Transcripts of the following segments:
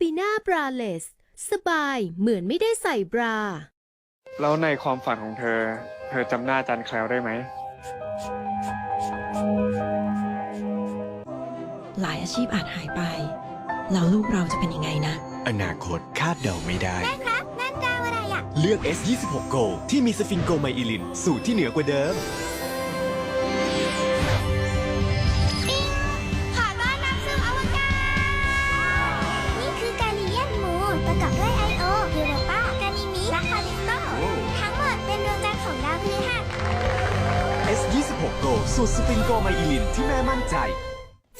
บีนาบราเลส สบายเหมือนไม่ได้ใส่บรา แล้วในความฝันของเธอ เธอจำหน้าจันแคล้วได้ไหม หลายอาชีพอาจหายไป แล้วลูกเราจะเป็นยังไงนะ อนาคตคาดเดาไม่ได้ครับนั่นดาวอะไรอะเลือก S26 Go ที่มีสฟิงโกไมอิลิน สูตรที่เหนือกว่าเดิม S26 Go สูตรสฟิงโกไมอิลินที่แม่มั่นใจ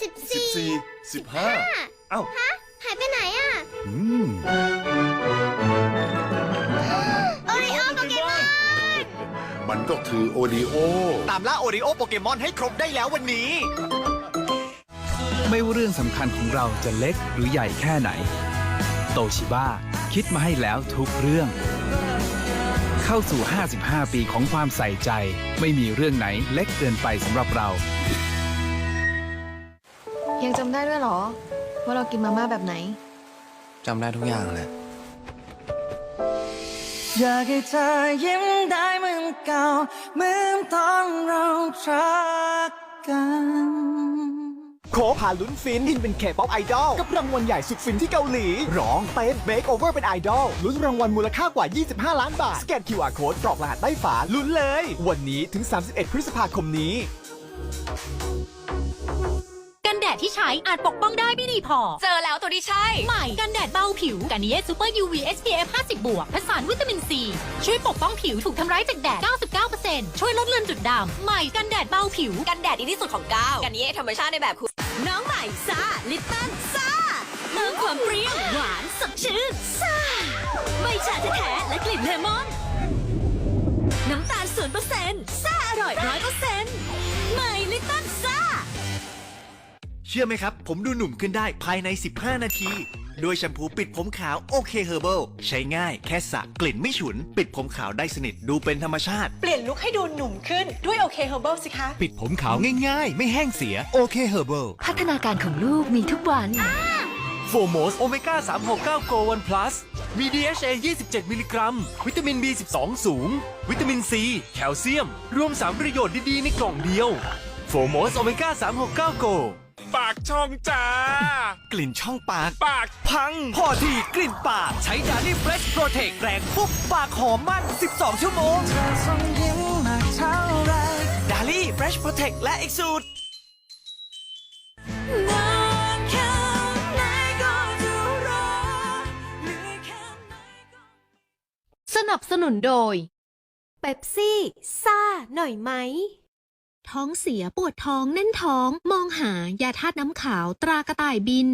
สิบสี่14 15 เอ้า ฮะหายไปไหนอะอืมโอริโอโปเกมอนมันก็คือโอริโอ ตามล่าโอริโอโปเกมอนให้ครบได้แล้ววันนี้ ไม่ว่าเรื่องสำคัญของเราจะเล็กหรือใหญ่แค่ไหน โตชิบ้าคิดมาให้แล้วทุกเรื่อง เข้าสู่ 55 ปีของความใส่ใจ ไม่มีเรื่องไหนเล็กเกินไปสำหรับเรา ยังจำได้ด้วยเหรอ ว่าเรากินมาม่าแบบไหน จำได้ทุกอย่างแหละอยากให้เธอยิ้มได้เหมือนเก่าเหมือนตอนเรารักกัน โคพาลุ้นฟินอินเป็นเคป๊อปไอดอลกับรางวัลใหญ่สุดฟินที่เกาหลี ร้องเต้นเมคโอเวอร์เป็นไอดอลลุ้นรางวัลมูลค่ากว่า 25 ล้านบาท สแกน QR Code กรอกรหัสใต้ฝาลุ้นเลย วันนี้ถึง 31 พฤษภาคมนี้ กันแดดที่ใช้อาจปกป้องได้ไม่ดีพอ เจอแล้วตัวที่ใช่ ใหม่กันแดดเบาผิวกันเยซูเปอร์ UV SPF 50 บวกผสานวิตามินซี ช่วยปกป้องผิวถูกทำร้ายจากแดด 99%ช่วยลดเลือนจุดดำใหม่กันแดดเบาผิว กันแดดดีที่สุดของก้าวกันนี้ธรรมชาติในแบบคุณ น้องใหม่ซาลิตเติ้ลซาเติมความเปรี้ยวหวานสดชื่นซาไม่ชาแท้ๆและกลิ่นเลมอน น้ำตาลศูนเปอร์เซ็นต์ซาอร่อยร้อยเปอร์เซ็นต์ใหม่ลิตเติ้ลซาเชื่อไหมครับ ผมดูหนุ่มขึ้นได้ภายใน 15 นาที ด้วยแชมพูปิดผมขาวโอเคเฮอร์เบิลใช้ง่ายแค่สระกลิ่นไม่ฉุน ปิดผมขาวได้สนิทดูเป็นธรรมชาติ เปลี่ยนลุคให้ดูหนุ่มขึ้นด้วยโอเคเฮอร์เบิลสิคะ ปิดผมขาวง่ายๆ ไม่แห้งเสียโอเคเฮอร์เบิลพัฒนาการของลูกมีทุกวันโฟโมสโอเมก้า369โกวันพลัสมี DHA 27 มิลลิกรัม วิตามิน B12 สูง วิตามินซี แคลเซียม รวม 3 ประโยชน์ดี ๆ ในกล่องเดียวโฟโมสโอเมก้า369โก ปากช่องจ้า กลิ่นช่องปาก ปากพัง พอทีกลิ่นปาก ใช้ดาลี่เฟรชโปรเทคแรงปุ๊บปากหอมมั่น 12 ชั่วโมงเธอส่งยิ้มมาเท่าไรดาลี่เฟรชโปรเทคและอีกสูตรสนับสนุนโดยเป๊ปซี่ ซ่าหน่อยไหม ท้องเสียปวดท้องแน่นท้อง มองหายาธาตุน้ำขาวตรากระต่ายบิน